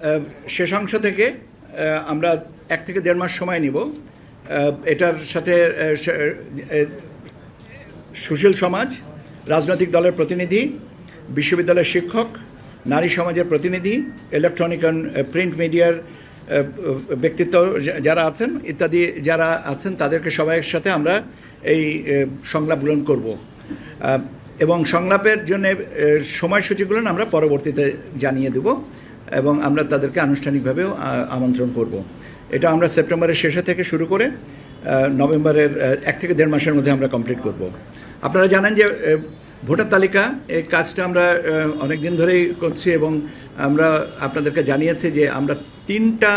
আহ, শেষাংশ থেকে আমরা এক থেকে দেড় মাস সময় নিব। এটার সাথে সুশীল সমাজ রাজনৈতিক দলের প্রতিনিধি বিশ্ববিদ্যালয়ের শিক্ষক নারী সমাজের প্রতিনিধি ইলেকট্রনিক অ্যান্ড প্রিন্ট মিডিয়ার ব্যক্তিত্ব যারা আছেন ইত্যাদি যারা আছেন তাদেরকে সবাইয়ের সাথে আমরা এই আহ, সংলাপগুলো করব। এবং সংলাপের জন্য সময়সূচিগুলো আমরা পরবর্তীতে জানিয়ে দেব। এবং আমরা তাদেরকে আনুষ্ঠানিকভাবেও আমন্ত্রণ করব। এটা আমরা সেপ্টেম্বরের শেষে থেকে শুরু করে নভেম্বরের এক থেকে দেড় মাসের মধ্যে আমরা কমপ্লিট করব। আপনারা জানেন যে ভোটার তালিকা এই কাজটা আমরা অনেক দিন ধরেই করছি এবং আমরা আপনাদেরকে জানিয়েছি যে আমরা তিনটা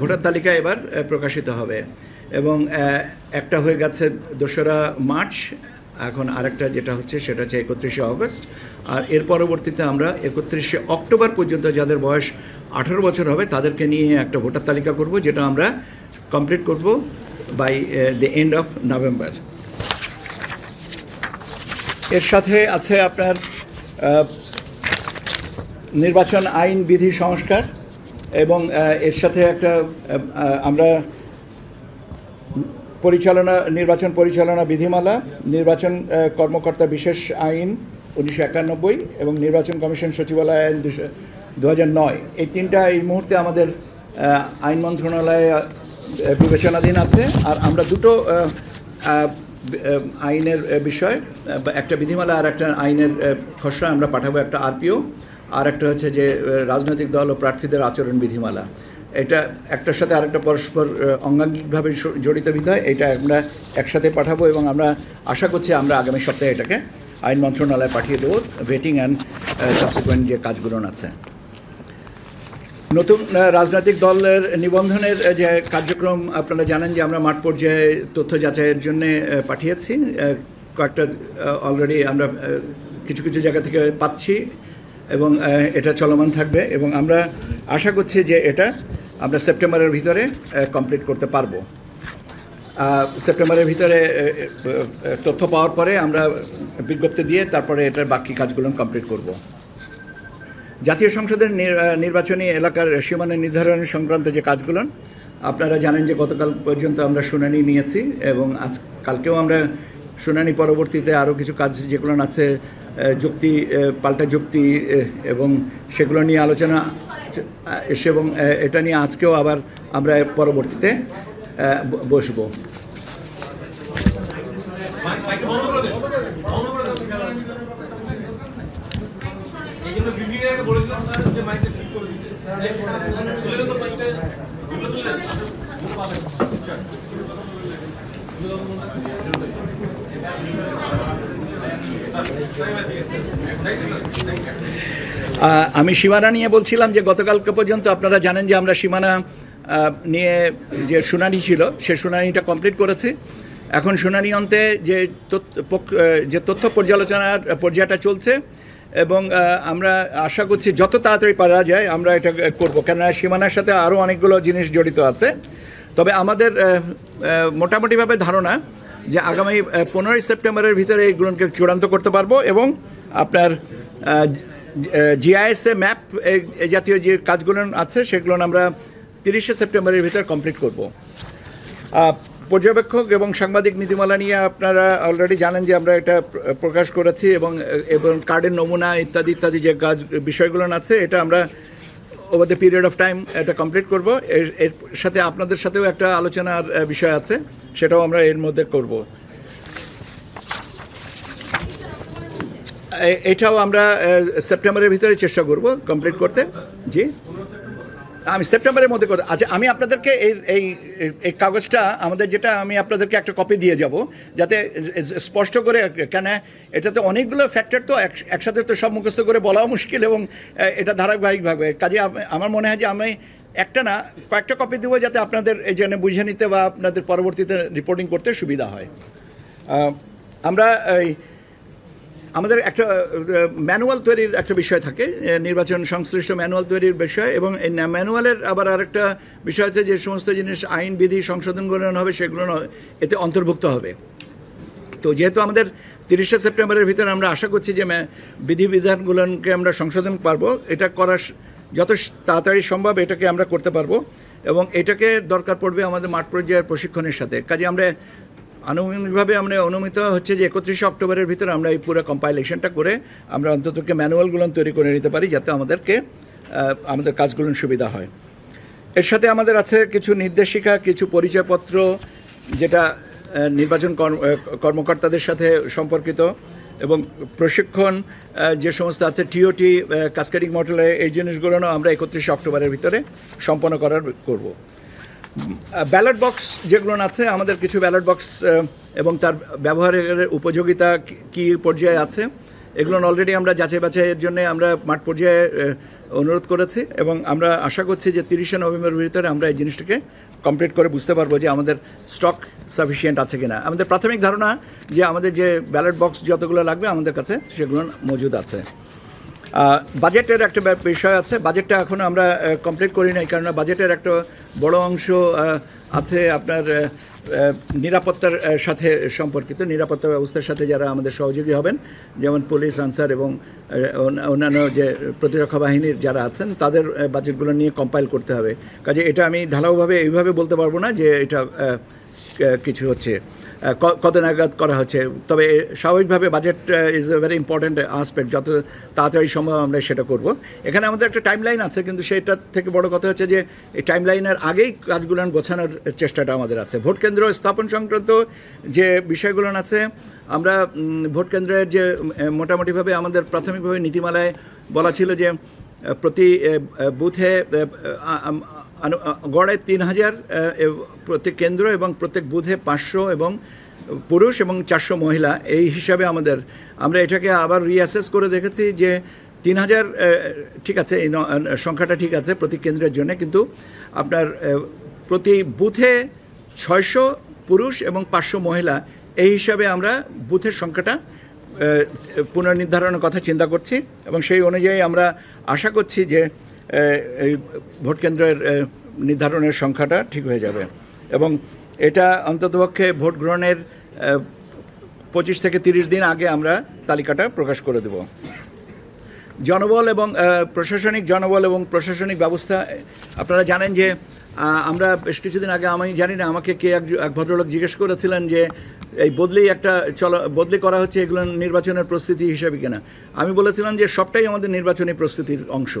ভোটার তালিকা এবার প্রকাশিত হবে। এবং একটা হয়ে গেছে দোসরা মার্চ এখন আরেকটা যেটা হচ্ছে, সেটা হচ্ছে একত্রিশে অগস্ট। আর এর পরবর্তীতে আমরা একত্রিশে অক্টোবর পর্যন্ত যাদের বয়স আঠারো বছর হবে, তাদেরকে নিয়ে একটা ভোটার তালিকা করব, যেটা আমরা কমপ্লিট করব by the end of November এর সাথে আছে আপনার নির্বাচন আইন বিধি সংস্কার এবং এর সাথে একটা আমরা পরিচালনা, নির্বাচন পরিচালনা বিধিমালা, নির্বাচন কর্মকর্তা বিশেষ আইন উনিশশো একানব্বই এবং নির্বাচন কমিশন সচিবালয় আইন দু হাজার নয়। এই তিনটা এই মুহূর্তে আমাদের আইন মন্ত্রণালয়ে বিবেচনাধীন আছে। আর আমরা দুটো আইনের বিষয় একটা বিধিমালা আর একটা আইনের খসড়া আমরা পাঠাবো, একটা আরপিও। আর একটা হচ্ছে যে রাজনৈতিক দল ও প্রার্থীদের আচরণ বিধিমালা। এটা একটার সাথে আরেকটা পরস্পর অঙ্গাঙ্গিকভাবে জড়িত বিষয়, এটা আমরা একসাথে পাঠাবো এবং আমরা আশা করছি আমরা আগামী সপ্তাহে এটাকে আইন মন্ত্রণালয়ে পাঠিয়ে দেবো ভেটিং অ্যান্ড সাবসিকুয়েন্ট যে কাজগুলো আছে। নতুন রাজনৈতিক দলের নিবন্ধনের যে কার্যক্রম আপনারা জানেন যে আমরা মাঠ পর্যায়ে তথ্য যাচাইয়ের জন্য পাঠিয়েছি কয়েকটা অলরেডি আমরা কিছু কিছু জায়গা থেকে পাচ্ছি এবং এটা চলমান থাকবে এবং আমরা আশা করছি যে এটা আমরা সেপ্টেম্বরের ভিতরে কমপ্লিট করতে পারব। সেপ্টেম্বরের ভিতরে তথ্য পাওয়ার পরে আমরা বিজ্ঞপ্তি দিয়ে তারপরে এটার বাকি কাজগুলো কমপ্লিট করব। জাতীয় সংসদের নির- নির্বাচনী এলাকার সীমানা নির্ধারণ সংক্রান্ত যে কাজগুলো, আপনারা জানেন যে গতকাল পর্যন্ত আমরা শুনানি নিয়েছি এবং আজ, কালকেও আমরা শুনানি পরবর্তীতে আরও কিছু কাজ যেগুলো আছে যুক্তি পাল্টা যুক্তি এবং সেগুলো নিয়ে আলোচনা এসে এবং এটা নিয়ে আজকেও আবার আমরা পরবর্তীতে বসব। বলেছিলাম স্যার যে মাইকটা ঠিক করে দিতে তুলে দেন তো মাইকটা তুলে তুললেন পাবেন আহ, আমি সীমানা নিয়ে বলছিলাম যে গতকালকে পর্যন্ত আপনারা জানেন যে আমরা সীমানা নিয়ে যে শুনানি ছিল, সে শুনানিটা কমপ্লিট করেছি। এখন শুনানি অন্তে যে যে তথ্য পর্যালোচনার পর্যায়টা চলছে এবং আমরা আশা করছি যত তাড়াতাড়ি পারা যায় আমরা এটা করব। কেননা সীমানার সাথে আরও অনেকগুলো জিনিস জড়িত আছে। তবে আমাদের মোটামুটিভাবে ধারণা যে আগামী পনেরোই সেপ্টেম্বরের ভিতরে এইগুলোকে চূড়ান্ত করতে পারব এবং আপনার জিআইএসএ ম্যাপ জাতীয় যে কাজগুলো আছে, সেগুলো আমরা তিরিশে সেপ্টেম্বরের ভিতরে কমপ্লিট করব। পর্যবেক্ষক এবং সাংবাদিক নীতিমালা নিয়ে আপনারা অলরেডি জানেন যে আমরা এটা প্রকাশ করেছি এবং এবং কার্ডের নমুনা ইত্যাদি ইত্যাদি যে কাজ, বিষয়গুলো আছে, এটা আমরা over the period of time এটা কমপ্লিট করব। এর সাথে আপনাদের সাথেও একটা আলোচনার বিষয় আছে, সেটাও আমরা এর মধ্যে করব। এটাও আমরা সেপ্টেম্বরের ভিতরে চেষ্টা করব কমপ্লিট করতে। জি। আমি সেপ্টেম্বরের মধ্যে করতে আচ্ছা আমি আপনাদেরকে এই এই এই কাগজটা, আমাদের যেটা, আমি আপনাদেরকে একটা কপি দিয়ে যাব, যাতে স্পষ্ট করে, কেন এটাতে অনেকগুলো ফ্যাক্টর তো একসাথে তো সব মুখস্থ করে বলাও মুশকিল এবং এটা ধারাবাহিকভাবে। কাজে আমার মনে হয় যে আমি একটা না, কয়েকটা কপি দেবো যাতে আপনাদের এই জন্য বুঝে নিতে বা আপনাদের পরবর্তীতে রিপোর্টিং করতে সুবিধা হয়। আমরা এই আমাদের একটা ম্যানুয়াল তৈরির একটা বিষয় থাকে নির্বাচন সংশ্লিষ্ট ম্যানুয়াল তৈরির বিষয়, এবং এই ম্যানুয়ালের আবার আরেকটা বিষয় আছে যে সমস্ত জিনিস আইন, বিধি, সংশোধন করানো হবে, সেগুলো এতে অন্তর্ভুক্ত হবে। তো যেহেতু আমাদের তিরিশে সেপ্টেম্বরের ভিতরে আমরা আশা করছি যে বিধিবিধানগুলোকে আমরা সংশোধন পারব, এটা করার স- যত তাড়াতাড়ি সম্ভব, এটাকে আমরা করতে পারব, এবং এটাকে দরকার পড়বে আমাদের মাঠ পর্যায়ের প্রশিক্ষণের সাথে। কাজে আমরা আনুমানিকভাবে আমরা অনুমিত হচ্ছে যে একত্রিশে অক্টোবরের ভিতরে আমরা এই পুরো কম্পাইলেশনটা করে আমরা অন্ততকে ম্যানুয়ালগুলো তৈরি করে নিতে পারি যাতে আমাদেরকে আমাদের কাজগুলো সুবিধা হয়। এর সাথে আমাদের আছে কিছু নির্দেশিকা, কিছু পরিচয়পত্র যেটা নির্বাচন কর্ম- কর্মকর্তাদের সাথে সম্পর্কিত এবং প্রশিক্ষণ যে সমস্ত আছে টিওটি কাস্কেডিং মডেলে এই জিনিসগুলো আমরা একত্রিশে অক্টোবরের ভিতরে সম্পন্ন করার করব। ব্যালট বক্স যেগুলো আছে, আমাদের কিছু ব্যালট বক্স এবং তার ব্যবহারের উপযোগিতা কি- পর্যায়ে আছে, এগুলো অলরেডি আমরা যাচাই বাছাইয়ের জন্য আমরা মাঠ পর্যায়ে অনুরোধ করেছি এবং আমরা আশা করছি যে তিরিশে নভেম্বরের ভিতরে আমরা এই জিনিসটাকে কমপ্লিট করে বুঝতে পারব যে আমাদের স্টক সাফিসিয়েন্ট আছে কিনা। আমাদের প্রাথমিক ধারণা যে আমাদের যে ব্যালট বক্স যতগুলো লাগবে আমাদের কাছে সেগুলো মজুদ আছে। বাজেটের একটা বিষয় আছে। বাজেটটা এখন আমরা কমপ্লিট করি নাই কারণ বাজেটের একটা বড় অংশ আছে আপনার নিরাপত্তার সাথে সম্পর্কিত, নিরাপত্তা ব্যবস্থার সাথে যারা আমাদের সহযোগী হবেন, যেমন পুলিশ, আনসার এবং অন্যান্য যে প্রতিরক্ষা বাহিনীর যারা আছেন, তাদের বাজেটগুলো নিয়ে কম্পাইল করতে হবে। কাজে এটা আমি ঢালাওভাবে এইভাবে বলতে পারব না যে এটা কিছু হচ্ছে। কত নাগাদ করা হচ্ছে? তবে স্বাভাবিকভাবে budget is a very important aspect যত তাড়াতাড়ি সম্ভব আমরা সেটা করব। এখানে আমাদের একটা টাইম লাইন আছে, কিন্তু সেটার থেকে বড় কথা হচ্ছে যে, এই টাইম লাইনের আগেই কাজগুলো গোছানোর চেষ্টাটা আমাদের আছে। ভোট কেন্দ্র স্থাপন সংক্রান্ত যে বিষয়গুলো আছে, আমরা ভোট কেন্দ্রের যে মোটামুটিভাবে আমাদের প্রাথমিকভাবে নীতিমালায় বলা ছিল যে, প্রতি বুথে গড়ে তিন হাজার প্রত্যেক কেন্দ্র এবং প্রত্যেক বুথে পাঁচশো এবং পুরুষ এবং চারশো মহিলা। এই হিসাবে আমাদের, আমরা এটাকে আবার রিঅ্যাসেস করে দেখেছি যে তিন হাজার ঠিক আছে, এই সংখ্যাটা ঠিক আছে প্রতি কেন্দ্রের জন্য, কিন্তু আপনার প্রতি বুথে ছয়শো পুরুষ এবং পাঁচশো মহিলা। এই হিসাবে আমরা বুথের সংখ্যাটা পুনর্নির্ধারণের কথা চিন্তা করছি এবং সেই অনুযায়ী আমরা আশা করছি যে এই ভোট কেন্দ্রের নির্ধারণের সংখ্যাটা ঠিক হয়ে যাবে। এবং এটা অন্ততপক্ষে ভোট গ্রহণের পঁচিশ থেকে তিরিশ দিন আগে আমরা তালিকাটা প্রকাশ করে দেব। জনবল এবং প্রশাসনিক জনবল এবং প্রশাসনিক ব্যবস্থা, আপনারা জানেন যে আমরা বেশ কিছুদিন আগে, আমি জানি না, আমাকে কে এক ভদ্রলোক জিজ্ঞেস করেছিলেন যে, এই বদলি একটা চল, বদলি করা হচ্ছে এগুলো নির্বাচনের প্রস্তুতি হিসাবে কিনা? আমি বলেছিলাম যে, সবটাই আমাদের নির্বাচনী প্রস্তুতির অংশ।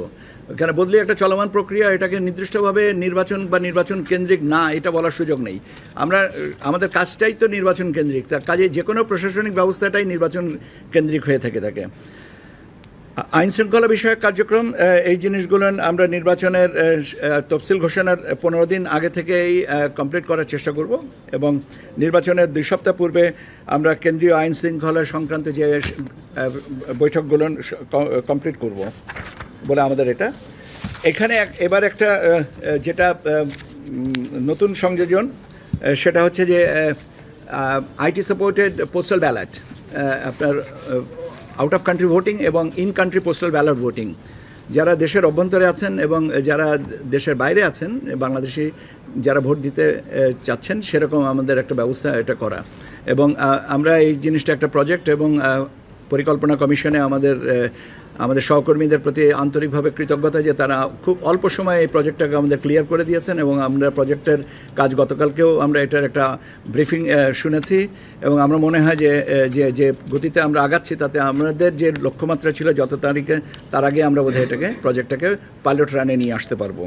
কেন বদলি একটা চলমান প্রক্রিয়া, এটাকে নির্দিষ্টভাবে নির্বাচন বা নির্বাচন কেন্দ্রিক না, এটা বলার সুযোগ নেই। আমরা, আমাদের কাজটাই তো নির্বাচন কেন্দ্রিক, তার কাজে যে কোনো প্রশাসনিক ব্যবস্থাটাই নির্বাচন কেন্দ্রিক হয়ে থেকে থাকে। আইন শৃঙ্খলা বিষয়ক কার্যক্রম এই জিনিসগুলো আমরা নির্বাচনের তফসিল ঘোষণার পনেরো দিন আগে থেকেই কমপ্লিট করার চেষ্টা করব এবং নির্বাচনের দুই সপ্তাহ পূর্বে আমরা কেন্দ্রীয় আইন শৃঙ্খলা সংক্রান্ত যে বৈঠকগুলো কমপ্লিট করব বলে আমাদের এটা। এখানে এবার একটা যেটা নতুন সংযোজন সেটা হচ্ছে যে আইটি সাপোর্টেড পোস্টাল ব্যালট আপনার আউট অফ কান্ট্রি ভোটিং এবং in country postal ballot voting যারা দেশের অভ্যন্তরে আছেন এবং যারা দেশের বাইরে আছেন, বাংলাদেশি যারা ভোট দিতে চাচ্ছেন, সেরকম আমাদের একটা ব্যবস্থা এটা করা। এবং আমরা এই জিনিসটা একটা প্রজেক্ট এবং পরিকল্পনা কমিশনে আমাদের আমাদের সহকর্মীদের প্রতি আন্তরিকভাবে কৃতজ্ঞতা যে তারা খুব অল্প সময়ে এই প্রজেক্টটাকে আমাদের ক্লিয়ার করে দিয়েছেন এবং আমরা প্রজেক্টের কাজ গতকালকেও আমরা এটার একটা ব্রিফিং শুনেছি এবং আমরা মনে হয় যে যে যে গতিতে আমরা আগাচ্ছি তাতে আমাদের যে লক্ষ্যমাত্রা ছিল যত তারিখে তার আগে আমরা বোধহয় এটাকে প্রজেক্টটাকে পাইলট রানে নিয়ে আসতে পারব।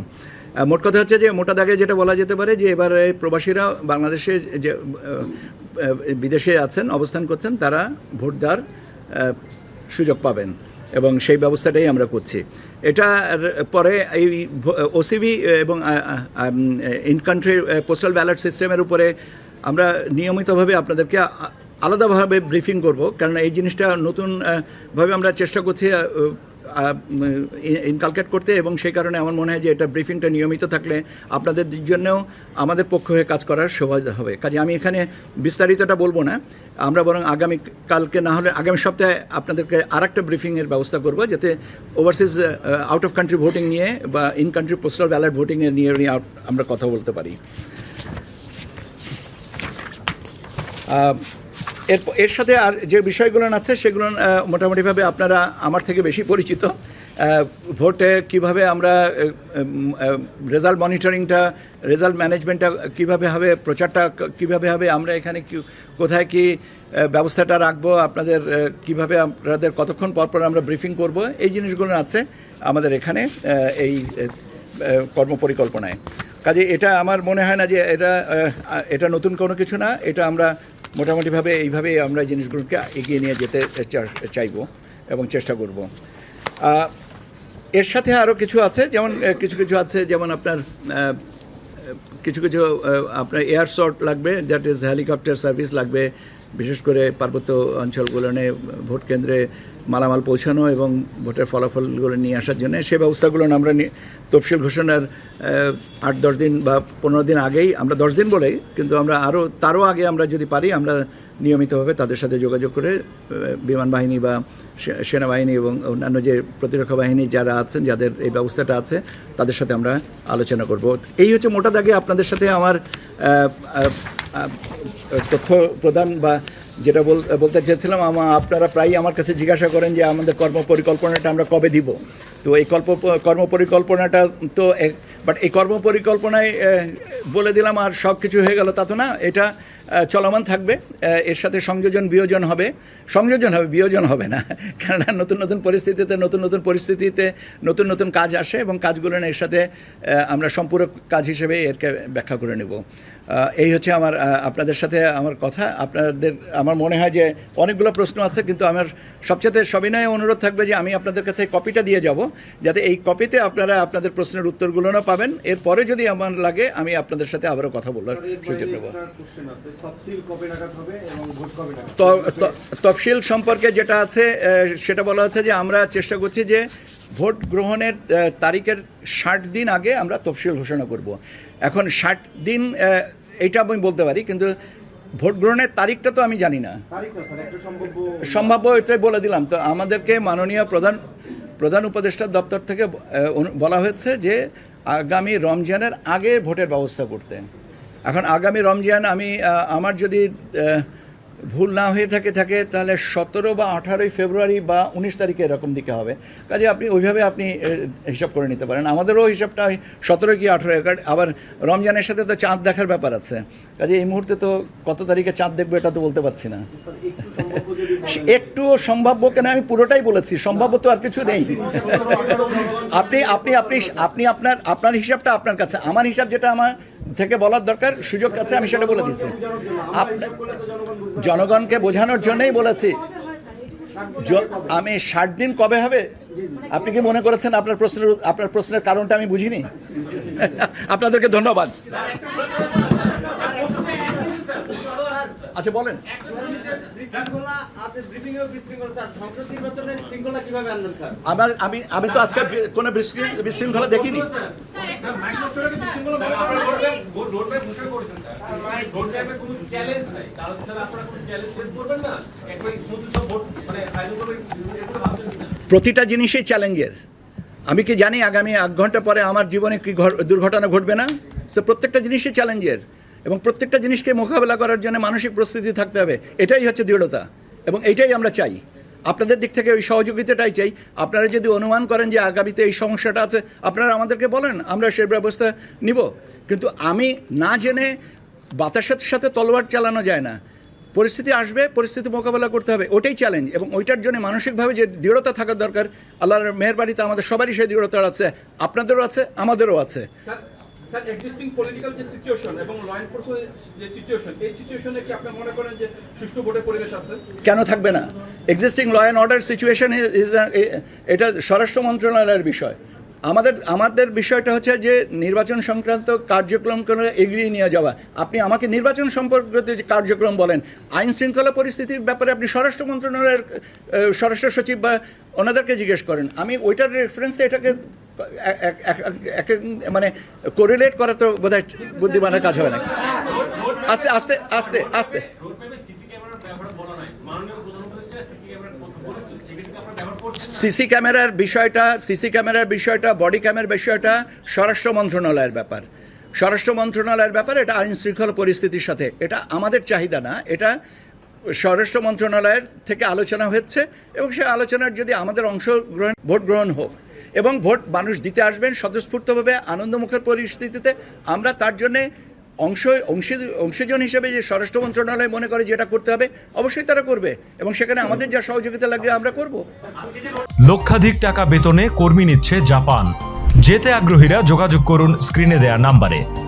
মোট কথা হচ্ছে যে মোটা দাগে যেটা বলা যেতে পারে যে এবার প্রবাসীরা বাংলাদেশে যে বিদেশে আছেন অবস্থান করছেন তারা ভোট দেওয়ার আহ, সুযোগ পাবেন এবং সেই ব্যবস্থাটাই আমরা করছি। এটা পরে এই ওসিবি এবং ইন কান্ট্রি পোস্টাল ব্যালট সিস্টেমের উপরে আমরা নিয়মিতভাবে আপনাদেরকে আলাদাভাবে ব্রিফিং করব। কারণ এই জিনিসটা নতুনভাবে আমরা চেষ্টা করছি ইনকালকেট করতে এবং সেই কারণে আমার মনে হয় যে এটা ব্রিফিংটা নিয়মিত থাকলে আপনাদের জন্যও আমাদের পক্ষ হয়ে কাজ করার সুবিধা হবে। কাজে আমি এখানে বিস্তারিতটা বলব না। আমরা বরং আগামী কালকে না হলে আগামী সপ্তাহে আপনাদেরকে আর একটা ব্রিফিংয়ের ব্যবস্থা করব যাতে overseas out of country voting নিয়ে বা ইন কান্ট্রি পোস্টাল ব্যালট ভোটিংয়ের নিয়ে নিয়ে আমরা কথা বলতে পারি। এর এর সাথে আর যে বিষয়গুলো আছে, সেগুলো মোটামুটিভাবে আপনারা আমার থেকে বেশি পরিচিত। ভোটে কীভাবে আমরা রেজাল্ট মনিটরিংটা, রেজাল্ট ম্যানেজমেন্টটা কীভাবে হবে, প্রচারটা কীভাবে হবে, আমরা এখানে কোথায় কি ব্যবস্থাটা রাখব, আপনাদের কীভাবে আপনাদের কতক্ষণ পর পর আমরা ব্রিফিং করব, এই জিনিসগুলো আছে আমাদের এখানে এই কর্মপরিকল্পনায়। কাজে এটা আমার মনে হয় না যে এটা এটা নতুন কোনো কিছু না, এটা আমরা মোটামুটিভাবে এইভাবে আমরা জিনিসগুলোকে এগিয়ে নিয়ে যেতে চাইব চাইব এবং চেষ্টা করব। এর সাথে আরও কিছু আছে, যেমন কিছু কিছু আছে, যেমন আপনার কিছু কিছু আপনার এয়ার শর্ট লাগবে, দ্যাট ইজ হেলিকপ্টার সার্ভিস লাগবে, বিশেষ করে পার্বত্য অঞ্চলগুলোনে, ভোট কেন্দ্রে মালামাল পৌঁছানো এবং ভোটের ফলাফলগুলো নিয়ে আসার জন্য সে ব্যবস্থাগুলো আমরা তফসিল ঘোষণার আট, দশ দিন বা পনেরো দিন আগেই, আমরা দশ দিন বলেই, কিন্তু আমরা আরও তারও আগে আমরা যদি পারি, আমরা নিয়মিতভাবে তাদের সাথে যোগাযোগ করে বিমান বাহিনী বা সেনাবাহিনী এবং অন্যান্য যে প্রতিরক্ষা বাহিনী যারা আছেন, যাদের এই ব্যবস্থাটা আছে, তাদের সাথে আমরা আলোচনা করব। এই হচ্ছে মোটা দাগে আপনাদের সাথে আমার তথ্য প্রদান বা যেটা বল, বলতে চেয়েছিলাম আমার আপনারা প্রায়ই আমার কাছে জিজ্ঞাসা করেন যে আমাদের কর্ম পরিকল্পনাটা আমরা কবে দিব। তো এই কল্প কর্ম পরিকল্পনাটা তো বাট এই কর্ম পরিকল্পনায় বলে দিলাম আর সব কিছু হয়ে গেল তা তো না। এটা চলমান থাকবে। এর সাথে সংযোজন বিয়োজন হবে। সংযোজন হবে বিয়োজন হবে না। কেননা নতুন নতুন পরিস্থিতিতে নতুন নতুন পরিস্থিতিতে নতুন নতুন কাজ আসে এবং কাজগুলো না এর সাথে আমরা সম্পূরক কাজ হিসেবে এরকে ব্যাখ্যা করে নেব। এই হচ্ছে আমার আপনাদের সাথে আমার কথা। আপনাদের আমার মনে হয় যে অনেকগুলো প্রশ্ন আছে কিন্তু আমার সবচেয়ে সবিনয় অনুরোধ থাকবে যে আমি আপনাদের কাছে কপিটা দিয়ে যাব যাতে এই কপিতে আপনারা আপনাদের প্রশ্নের উত্তরগুলো না পাবেন। এরপরে যদি আমার লাগে আমি আপনাদের সাথে আবারও কথা বলার সুযোগ নেব। তফসিল সম্পর্কে যেটা আছে সেটা বলা হচ্ছে যে আমরা চেষ্টা করছি যে ভোট গ্রহণের তারিখের ষাট দিন আগে আমরা তফসিল ঘোষণা করব। এখন ষাট দিন এইটা আমি বলতে পারি কিন্তু ভোট গ্রহণের তারিখটা তো আমি জানি না। সম্ভাব্য এটাই বলে দিলাম। তো আমাদেরকে মাননীয় প্রধান প্রধান উপদেষ্টার দপ্তর থেকে বলা হয়েছে যে আগামী রমজানের আগে ভোটের ব্যবস্থা করতে। এখন আগামী রমজান আমি আমার যদি ভুল না হয়ে থাকে থাকে, তাহলে সতেরো বা আঠারোই ফেব্রুয়ারি বা উনিশ তারিখে এরকম দিকে হবে। কাজে আপনি ওইভাবে আপনি হিসাব করে নিতে পারেন। আমাদেরও হিসাবটা সতেরো কি আঠারো আবার রমজানের সাথে তো চাঁদ দেখার ব্যাপার আছে। কাজে এই মুহূর্তে তো কত তারিখে চাঁদ দেখব এটা তো বলতে পারছি না। একটু সম্ভাব্য কেন আমি পুরোটাই বলেছি, সম্ভাব্য তো আর কিছু নেই। আপনি আপনি আপনি আপনি আপনার আপনার হিসাবটা আপনার কাছে। আমার হিসাব যেটা আমার থেকে বলার দরকার, সুযোগ আছে, আমি সেটা বলে দিচ্ছি। জনগণকে বোঝানোর জন্যই বলেছি। আমি ষাট দিন কবে হবে? আপনি কি মনে করেছেন আপনার প্রশ্নের আপনার প্রশ্নের কারণটা আমি বুঝিনি? আপনাদেরকে ধন্যবাদ। আচ্ছা বলেন। আমার আমি আমি তো আজকে কোনো বিশৃঙ্খ- বিশৃঙ্খলা দেখিনি। মানে প্রতিটা জিনিসই চ্যালেঞ্জের আমি কি জানি আগামী এক ঘণ্টা পরে আমার জীবনে কি দুর্ঘটনা ঘটবে না? সে প্রত্যেকটা জিনিসই চ্যালেঞ্জের এবং প্রত্যেকটা জিনিসকে মোকাবেলা করার জন্য মানসিক প্রস্তুতি থাকতে হবে। এটাই হচ্ছে দৃঢ়তা এবং এটাই আমরা চাই। আপনাদের দিক থেকে ওই সহযোগিতাটাই চাই। আপনারা যদি অনুমান করেন যে আগামীতে এই সমস্যাটা আছে, আপনারা আমাদেরকে বলেন, আমরা সে ব্যবস্থা নিব। কিন্তু আমি না জেনে বাতাসের সাথে তলোয়ার চালানো যায় না। পরিস্থিতি আসবে, পরিস্থিতি মোকাবেলা করতে হবে, ওটাই চ্যালেঞ্জ এবং ওইটার জন্য মানসিকভাবে যে দৃঢ়তা থাকার দরকার, আল্লাহর মেহরবানিতে আমাদের সবারই সেই দৃঢ়তা আছে, আপনাদেরও আছে, আমাদেরও আছে। স্যার এক্সিস্টিং পলিটিক্যাল যে সিচুয়েশন এবং ল এনফোর্সমেন্ট যে সিচুয়েশন এই সিচুয়েশনে কি আপনি মনে করেন যে সুষ্ঠু ভোটের পরিবেশ আছে? কেন থাকবে না? Existing law and order situation is এটা স্বরাষ্ট্র মন্ত্রণালয়ের বিষয়। আমাদের আমাদের বিষয়টা হচ্ছে যে নির্বাচন সংক্রান্ত কার্যক্রমগুলো এগিয়ে নিয়ে যাওয়া। আপনি আমাকে নির্বাচন সম্পর্কিত যে কার্যক্রম বলেন, আইন শৃঙ্খলা পরিস্থিতির ব্যাপারে আপনি স্বরাষ্ট্র মন্ত্রণালয়ের স্বরাষ্ট্র সচিব বা ওনাদেরকে জিজ্ঞেস করেন। আমি ওইটার রেফারেন্সে এটাকে মানে কোরিলেট করা তো বোধহয় বুদ্ধিমানের কাজ হবে না। আস্তে আস্তে আস্তে আস্তে রোডম্যাপে সিসি ক্যামেরার ব্যবহার বলা নাই মাননীয় প্রধান উপদেষ্টা সিসি ক্যামেরার কথা বলেছেন সেক্ষেত্রে আপনারা ব্যবহার করছেন না। সিসি ক্যামেরার বিষয়টা, সিসি ক্যামেরার বিষয়টা, বডি ক্যামেরার বিষয়টা স্বরাষ্ট্র মন্ত্রণালয়ের ব্যাপার। স্বরাষ্ট্র মন্ত্রণালয়ের ব্যাপার, এটা আইন শৃঙ্খলা পরিস্থিতির সাথে। এটা আমাদের চাহিদা না, এটা স্বরাষ্ট্র মন্ত্রণালয়ের থেকে আলোচনা হচ্ছে এবং সেই আলোচনার যদি আমাদের অংশগ্রহণ, ভোট গ্রহণ হোক এবং ভোট মানুষ দিতে আসবেন স্বতঃস্ফূর্তভাবে আনন্দমুখের পরিস্থিতিতে, আমরা তার জন্যে অংশ অংশ, অংশীজন হিসেবে যে স্বরাষ্ট্র মন্ত্রণালয় মনে করে যেটা করতে হবে, অবশ্যই তারা করবে। এবং সেখানে আমাদের যা সহযোগিতা লাগবে, আমরা করব। লক্ষাধিক টাকা বেতনে কর্মী নিচ্ছে জাপান। যেতে আগ্রহীরা যোগাযোগ করুন স্ক্রিনে দেয়া নাম্বারে।